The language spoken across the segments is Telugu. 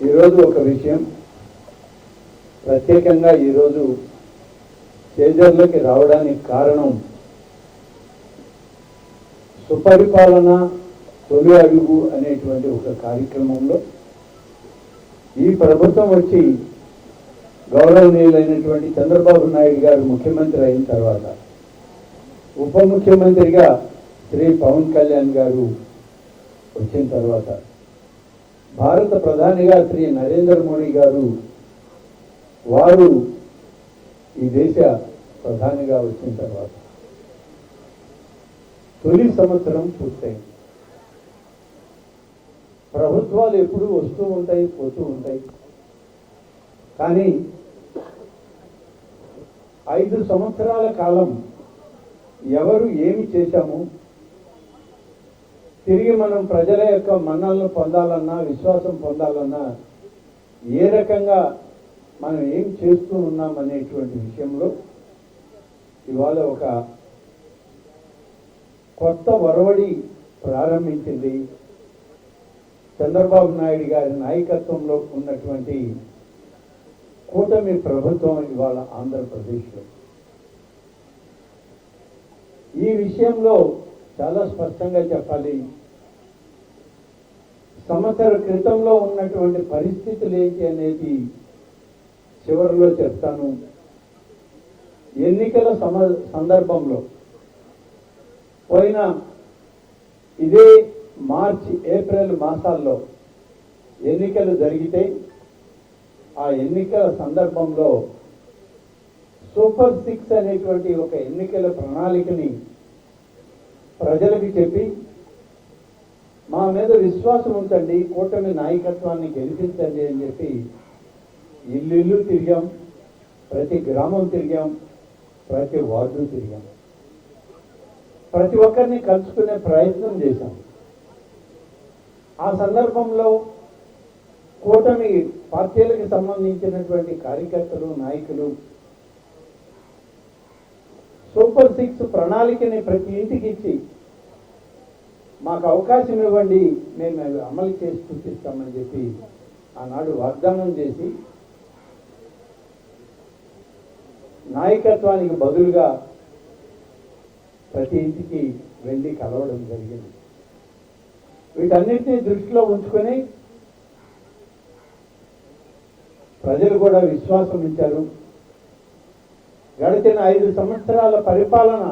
ఈరోజు ఒక విషయం ప్రత్యేకంగా ఈరోజు చేజర్లోకి రావడానికి కారణం సుపరిపాలన తొలి అడుగు అనేటువంటి ఒక కార్యక్రమంలో ఈ ప్రభుత్వం వచ్చి గౌరవనీయులైనటువంటి చంద్రబాబు నాయుడు గారు ముఖ్యమంత్రి అయిన తర్వాత ఉప ముఖ్యమంత్రిగా శ్రీ పవన్ కళ్యాణ్ గారు వచ్చిన తర్వాత భారత ప్రధానిగా శ్రీ నరేంద్ర మోడీ గారు వారు ఈ దేశ ప్రధానిగా వచ్చిన తర్వాత తొలి సంవత్సరం పూర్తయింది. ప్రభుత్వాలు ఎప్పుడూ వస్తూ ఉంటాయి పోతూ ఉంటాయి. కానీ ఐదు సంవత్సరాల కాలం ఎవరు ఏమి చేశాము తిరిగి మనం ప్రజల యొక్క మన్నలను పొందాలన్నా విశ్వాసం పొందాలన్నా ఏ రకంగా మనం ఏం చేస్తూ ఉన్నాం అనేటువంటి విషయంలో ఇవాళ ఒక కొత్త ఒరవడి ప్రారంభించింది చంద్రబాబు నాయుడు గారి నాయకత్వంలో ఉన్నటువంటి కూటమి ప్రభుత్వం ఇవాళ ఆంధ్రప్రదేశ్లో. ఈ విషయంలో చాలా స్పష్టంగా చెప్పాలి. సంవత్సర క్రితంలో ఉన్నటువంటి పరిస్థితులు ఏంటి అనేది చివరిలో చెప్తాను. ఎన్నికల సమ సందర్భంలో పోయిన ఇదే మార్చి ఏప్రిల్ మాసాల్లో ఎన్నికలు జరిగితే ఆ ఎన్నికల సందర్భంలో సూపర్ సిక్స్ అనేటువంటి ఒక ఎన్నికల ప్రణాళికని ప్రజలకి చెప్పి మా మీద విశ్వాసం ఉంచండి కూటమి నాయకత్వాన్ని గెలిపించండి అని చెప్పి ఇల్లు ఇల్లు తిరిగాం ప్రతి గ్రామం తిరిగాం ప్రతి వార్డు తిరిగాం. ప్రతి ఒక్కరిని కలుసుకునే ప్రయత్నం చేశాం. ఆ సందర్భంలో కూటమి పార్టీలకు సంబంధించినటువంటి కార్యకర్తలు నాయకులు సూపర్ సిక్స్ ప్రణాళికని ప్రతి ఇంటికి ఇచ్చి మాకు అవకాశం ఇవ్వండి మేము అవి అమలు చేసి చూపిస్తామని చెప్పి ఆనాడు వాగ్దానం చేసి నాయకత్వానికి బదులుగా ప్రతి ఇంటికి వెళ్ళి కలవడం జరిగింది. వీటన్నిటినీ దృష్టిలో ఉంచుకొని ప్రజలు కూడా విశ్వాసం ఇచ్చారు. గడిచిన ఐదు సంవత్సరాల పరిపాలన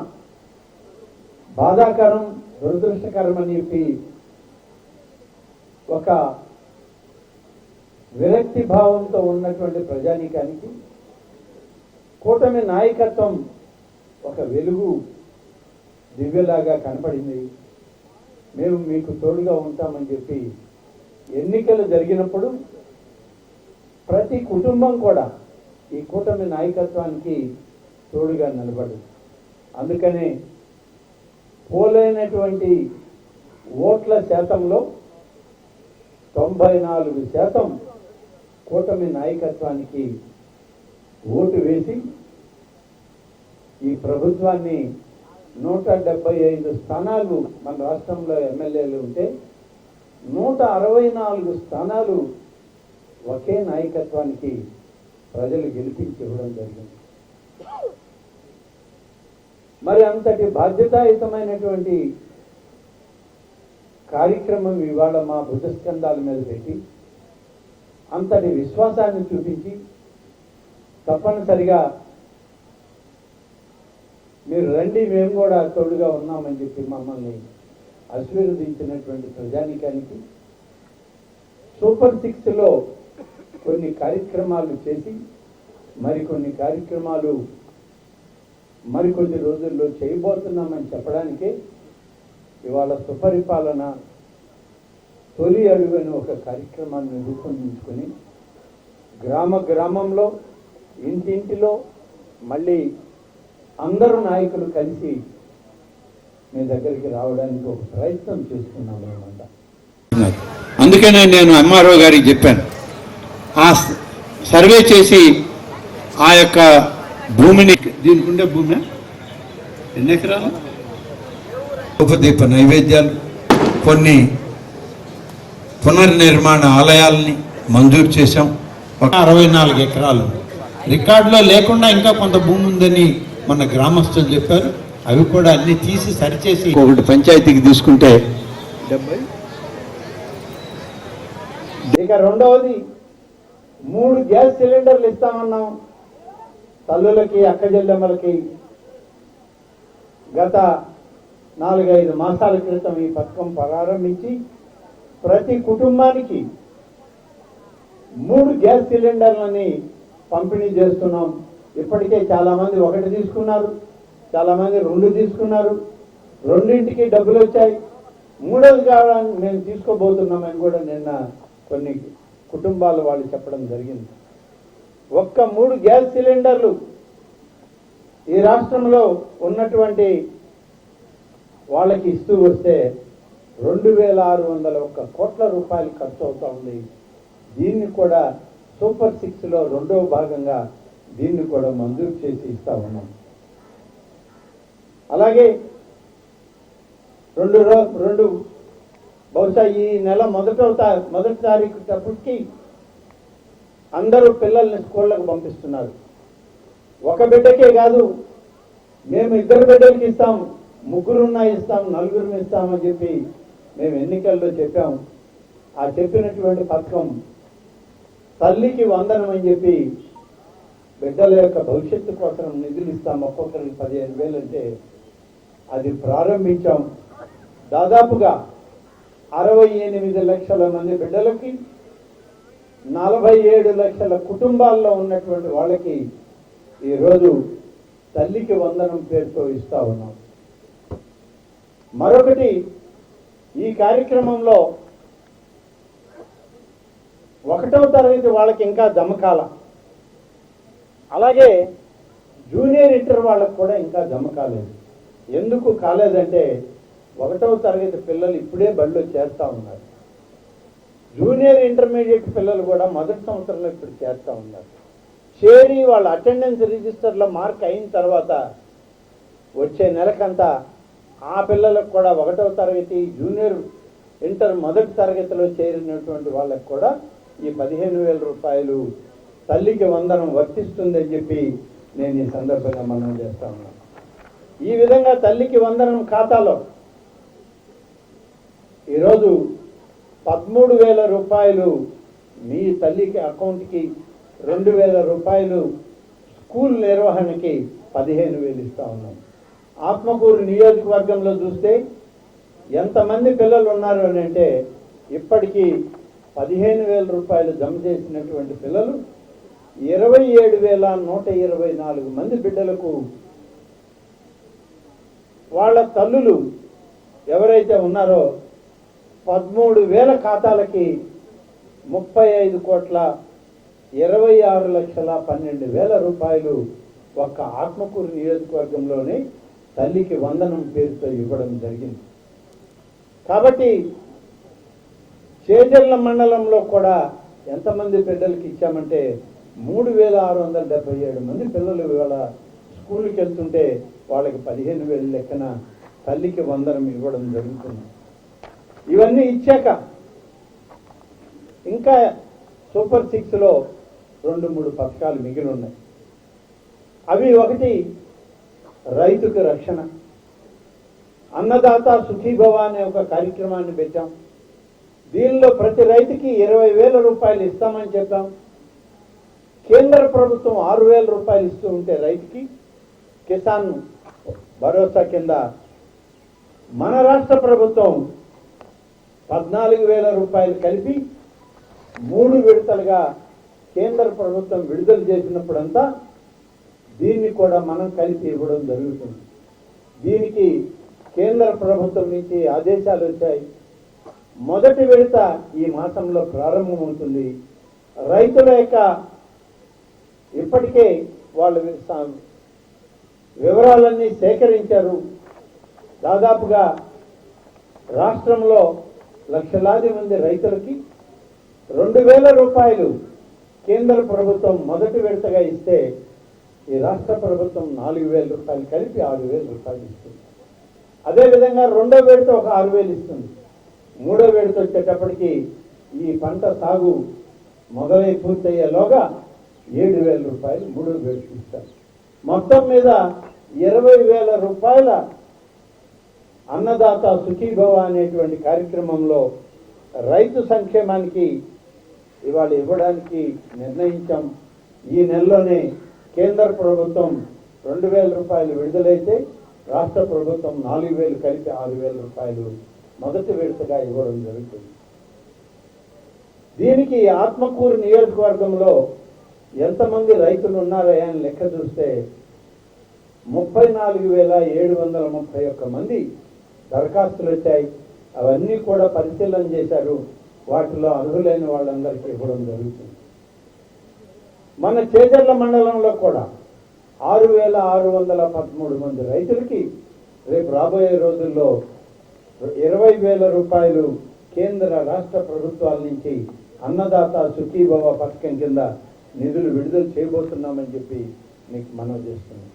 బాధాకరం. దురదృష్టకరమని చెప్పి ఒక విరక్తి భావంతో ఉన్నటువంటి ప్రజానీకానికి కూటమి నాయకత్వం ఒక వెలుగు దివ్యలాగా కనపడింది. మేము మీకు తోడుగా ఉంటామని చెప్పి ఎన్నికలు జరిగినప్పుడు ప్రతి కుటుంబం కూడా ఈ కూటమి నాయకత్వానికి తోడుగా నిలబడింది. అందుకనే పోలైనటువంటి ఓట్ల శాతంలో తొంభై నాలుగు శాతం కూటమి నాయకత్వానికి ఓటు వేసి ఈ ప్రభుత్వాన్ని నూట డెబ్బై ఐదు స్థానాలు మన రాష్ట్రంలో ఎమ్మెల్యేలు ఉంటే నూట అరవై నాలుగు స్థానాలు ఒకే నాయకత్వానికి ప్రజలు గెలిపించి ఇవ్వడం జరిగింది. మరి అంతటి బాధ్యతాయుతమైనటువంటి కార్యక్రమం ఇవాళ మా భుజస్కంధాల మీద పెట్టి అంతటి విశ్వాసాన్ని చూపించి తప్పనిసరిగా మీరు రండి మేము కూడా తోడుగా ఉన్నామని చెప్పి మమ్మల్ని ఆశీర్వదించినటువంటి ప్రజానికానికి సూపర్ సిక్స్లో కొన్ని కార్యక్రమాలు చేసి మరికొన్ని కార్యక్రమాలు మరికొన్ని రోజుల్లో చేయబోతున్నామని చెప్పడానికి ఇవాళ సుపరిపాలన తొలి అడుగు అని ఒక కార్యక్రమాన్ని రూపొందించుకొని గ్రామ గ్రామంలో ఇంటింటిలో మళ్ళీ అందరు నాయకులు కలిసి మీ దగ్గరికి రావడానికి ఒక ప్రయత్నం చేస్తున్నాం అనమాట అందుకనే నేను ఎంఆర్ఓ గారికి చెప్పాను. ఆ సర్వే చేసి ఆ యొక్క భూమిని దీనికి ఉండే భూమి? ఎన్ని ఎకరాలు? ఉపదీప నైవేద్యాలు కొన్ని పునర్నిర్మాణ ఆలయాల్ని మంజూరు చేశాం. ఒక అరవై నాలుగు ఎకరాలు. రికార్డులో లేకుండా ఇంకా కొంత భూమి ఉందని మన గ్రామస్తులు చెప్పారు. అవి కూడా అన్ని తీసి సరిచేసి ఒకటి పంచాయతీకి తీసుకుంటే డెబ్బై. ఇక రెండవది మూడు గ్యాస్ సిలిండర్లు ఇస్తామన్నాం. తల్లులకి అక్కజెల్లెమ్మలకి గత నాలుగైదు మాసాల క్రితం ఈ పథకం ప్రారంభించి ప్రతి కుటుంబానికి మూడు గ్యాస్ సిలిండర్లని పంపిణీ చేస్తున్నాం. ఇప్పటికే చాలామంది ఒకటి తీసుకున్నారు చాలామంది రెండు తీసుకున్నారు. రెండింటికి డబ్బులు వచ్చాయి. మూడోది కావడానికి మేము తీసుకోబోతున్నామని కూడా నిన్న కొన్ని కుటుంబాలు వాళ్ళు చెప్పడం జరిగింది. ఒక్క మూడు గ్యాస్ సిలిండర్లు ఈ రాష్ట్రంలో ఉన్నటువంటి వాళ్ళకి ఇస్తూ వస్తే రెండు వేల ఆరు వందల ఒక్క కోట్ల రూపాయలు ఖర్చు అవుతూ ఉంది. దీన్ని కూడా సూపర్ సిక్స్లో రెండవ భాగంగా దీన్ని కూడా మంజూరు చేసి ఇస్తా ఉన్నాం. అలాగే రెండు రెండు బహుశా ఈ నెల మొదట తా- మొదటి తారీఖు టప్పటికి అందరూ పిల్లల్ని స్కూళ్ళకు పంపిస్తున్నారు. ఒక బిడ్డకే కాదు మేము ఇద్దరు బిడ్డలకి ఇస్తాం ముగ్గురున్నా ఇస్తాం నలుగురిని ఇస్తామని చెప్పి మేము ఎన్నికల్లో చెప్పాం. ఆ చెప్పినటువంటి పథకం తల్లికి వందనం అని చెప్పి బిడ్డల యొక్క భవిష్యత్తు కోసం నిధులు ఇస్తాం. ఒక్కొక్కరికి పదిహేను వేలు అంటే అది ప్రారంభించాం. దాదాపుగా అరవై ఎనిమిది లక్షల మంది బిడ్డలకి నలభై ఏడు లక్షల కుటుంబాల్లో ఉన్నటువంటి వాళ్ళకి ఈరోజు తల్లికి వందనం పేరుతో ఇస్తా ఉన్నాం. మరొకటి ఈ కార్యక్రమంలో ఒకటవ తరగతి వాళ్ళకి ఇంకా జమకాల అలాగే జూనియర్ ఇంటర్ వాళ్ళకి కూడా ఇంకా జమ కాలేదు ఎందుకు కాలేదంటే ఒకటవ తరగతి పిల్లలు ఇప్పుడే బళ్ళు చేస్తూ ఉన్నారు. జూనియర్ ఇంటర్మీడియట్ పిల్లలు కూడా మొదటి సంవత్సరంలో ఇప్పుడు చేస్తూ ఉన్నారు. చేరి వాళ్ళ అటెండెన్స్ రిజిస్టర్లో మార్క్ అయిన తర్వాత వచ్చే నెలకంతా ఆ పిల్లలకు కూడా ఒకటవ తరగతి జూనియర్ ఇంటర్ మొదటి తరగతిలో చేరినటువంటి వాళ్ళకి కూడా ఈ పదిహేను వేల రూపాయలు తల్లికి వందనం వర్తిస్తుందని చెప్పి నేను ఈ సందర్భంగా మనం చేస్తా ఉన్నాను. ఈ విధంగా తల్లికి వందనం ఖాతాలో ఈరోజు పదమూడు వేల రూపాయలు మీ తల్లికి అకౌంట్కి రెండు వేల రూపాయలు స్కూల్ నిర్వహణకి పదిహేను వేలు ఇస్తా ఉన్నాం. ఆత్మకూరు నియోజకవర్గంలో చూస్తే ఎంతమంది పిల్లలు ఉన్నారు అని అంటే ఇప్పటికీ పదిహేను వేల రూపాయలు జమ చేసినటువంటి పిల్లలు ఇరవై ఏడు వేల నూట ఇరవై నాలుగు మంది బిడ్డలకు వాళ్ళ తల్లులు ఎవరైతే ఉన్నారో పదమూడు వేల ఖాతాలకి ముప్పై ఐదు కోట్ల ఇరవై ఆరు లక్షల పన్నెండు వేల రూపాయలు ఒక్క ఆత్మకూరు నియోజకవర్గంలోని తల్లికి వందనం పేరుతో ఇవ్వడం జరిగింది. కాబట్టి చేజర్ల మండలంలో కూడా ఎంతమంది బిడ్డలకి ఇచ్చామంటే మూడు వేల ఆరు వందల డెబ్బై ఏడు మంది పిల్లలు ఇవాళ స్కూల్కి వెళ్తుంటే వాళ్ళకి పదిహేను వేలు లెక్కన తల్లికి వందనం ఇవ్వడం జరుగుతుంది. ఇవన్నీ ఇచ్చాక ఇంకా సూపర్ సిక్స్లో రెండు మూడు పథకాలు మిగిలి ఉన్నాయి. అవి ఒకటి రైతుకు రక్షణ. అన్నదాత సుఖీభవ అనే ఒక కార్యక్రమాన్ని పెట్టాం. దీనిలో ప్రతి రైతుకి ఇరవై వేల రూపాయలు ఇస్తామని చెప్పాం. కేంద్ర ప్రభుత్వం ఆరు వేల రూపాయలు ఇస్తూ ఉంటే రైతుకి కిసాన్ భరోసా కింద మన రాష్ట్ర ప్రభుత్వం పద్నాలుగు వేల రూపాయలు కలిపి మూడు విడతలుగా కేంద్ర ప్రభుత్వం విడుదల చేసినప్పుడంతా దీన్ని కూడా మనం కలిపి ఇవ్వడం జరుగుతుంది. దీనికి కేంద్ర ప్రభుత్వం నుంచి ఆదేశాలు వచ్చాయి. మొదటి విడత ఈ మాసంలో ప్రారంభమవుతుంది. రైతుల యొక్క ఇప్పటికే వాళ్ళు వివరాలన్నీ సేకరించారు. దాదాపుగా రాష్ట్రంలో లక్షలాది మంది రైతులకి రెండు వేల రూపాయలు కేంద్ర ప్రభుత్వం మొదటి విడతగా ఇస్తే ఈ రాష్ట్ర ప్రభుత్వం నాలుగు వేల రూపాయలు కలిపి ఆరు వేల రూపాయలు ఇస్తుంది. అదేవిధంగా రెండో విడత ఒక ఆరు వేలు ఇస్తుంది. మూడో విడత వచ్చేటప్పటికి ఈ పంట సాగు మొదలై పూర్తయ్యేలోగా ఏడు వేల రూపాయలు మూడో విడత ఇస్తారు. మొత్తం మీద ఇరవై వేల రూపాయల అన్నదాత సుఖీభవ అనేటువంటి కార్యక్రమంలో రైతు సంక్షేమానికి ఇవాళ ఇవ్వడానికి నిర్ణయించాం. ఈ నెలలోనే కేంద్ర ప్రభుత్వం రెండు వేల రూపాయలు విడుదలైతే రాష్ట్ర ప్రభుత్వం నాలుగు వేలు కలిపి ఆరు వేల రూపాయలు మొదటి విడతగా ఇవ్వడం జరుగుతుంది. దీనికి ఆత్మకూరు నియోజకవర్గంలో ఎంతమంది రైతులు ఉన్నారో అని లెక్క చూస్తే ముప్పై నాలుగు వేల ఏడు వందల ముప్పై ఒక్క మంది దరఖాస్తులు వచ్చాయి. అవన్నీ కూడా పరిశీలన చేశారు. వాటిలో అర్హులైన వాళ్ళందరికీ ఇవ్వడం జరుగుతుంది. మన చేజర్ల మండలంలో కూడా ఆరు వేల ఆరు వందల పదమూడు మంది రైతులకి రేపు రాబోయే రోజుల్లో ఇరవై వేల రూపాయలు కేంద్ర రాష్ట్ర ప్రభుత్వాల నుంచి అన్నదాత సుఖీభవ పథకం కింద నిధులు విడుదల చేయబోతున్నామని చెప్పి మీకు మనవి చేస్తున్నాం.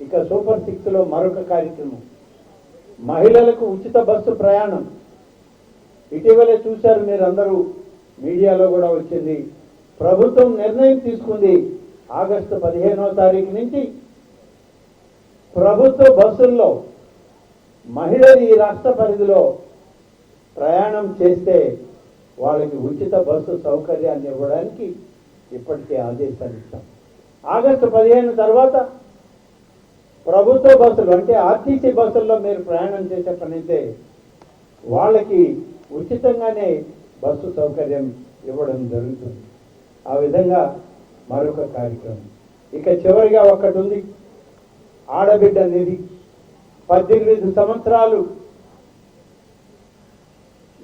ఇక సూపర్ సిక్స్లో మరొక కార్యక్రమం. మహిళలకు ఉచిత బస్సు ప్రయాణం. ఇటీవలే చూశారు మీరందరూ మీడియాలో కూడా వచ్చింది. ప్రభుత్వం నిర్ణయం తీసుకుంది. ఆగస్టు పదిహేనో తారీఖు నుంచి ప్రభుత్వ బస్సుల్లో మహిళలు ఈ రాష్ట్ర పరిధిలో ప్రయాణం చేస్తే వాళ్ళకి ఉచిత బస్సు సౌకర్యాన్ని ఇవ్వడానికి ఇప్పటికే ఆదేశాలు ఇచ్చాం. ఆగస్టు పదిహేను తర్వాత ప్రభుత్వ బస్సులు అంటే ఆర్టీసీ బస్సుల్లో మీరు ప్రయాణం చేసే పనైతే వాళ్ళకి ఉచితంగానే బస్సు సౌకర్యం ఇవ్వడం జరుగుతుంది. ఆ విధంగా మరొక కార్యక్రమం. ఇక చివరిగా ఒకటి ఉంది ఆడబిడ్డ నిధి. పద్దెనిమిది సంవత్సరాలు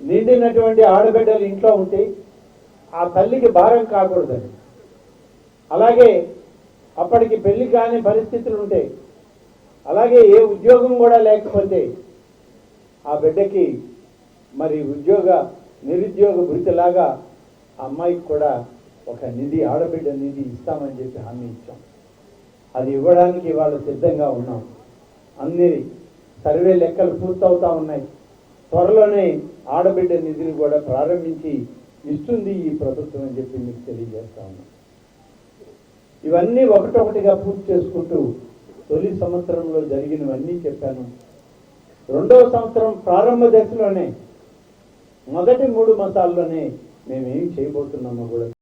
నిండినటువంటి ఆడబిడ్డలు ఇంట్లో ఉంటే ఆ తల్లికి భారం కాకూడదని. అలాగే అప్పటికి పెళ్ళి కాని పరిస్థితులు ఉంటాయి అలాగే ఏ ఉద్యోగం కూడా లేకపోతే ఆ బిడ్డకి మరి ఉద్యోగ నిరుద్యోగ భృతిలాగా ఆ అమ్మాయికి కూడా ఒక నిధి ఆడబిడ్డ నిధి ఇస్తామని చెప్పి హామీ ఇచ్చాం. అది ఇవ్వడానికి వాళ్ళు సిద్ధంగా ఉన్నాం. అన్ని సర్వే లెక్కలు పూర్తవుతా ఉన్నాయి. త్వరలోనే ఆడబిడ్డ నిధిని కూడా ప్రారంభించి ఇస్తుంది ఈ ప్రభుత్వం అని చెప్పి మీకు తెలియజేస్తా ఉన్నాం. ఇవన్నీ ఒకటొకటిగా పూర్తి చేసుకుంటూ తొలి సంవత్సరంలో జరిగినవన్నీ చెప్పాను. రెండవ సంవత్సరం ప్రారంభ దశలోనే మొదటి మూడు మతాల్లోనే మేమేం చేయబోతున్నామో కూడా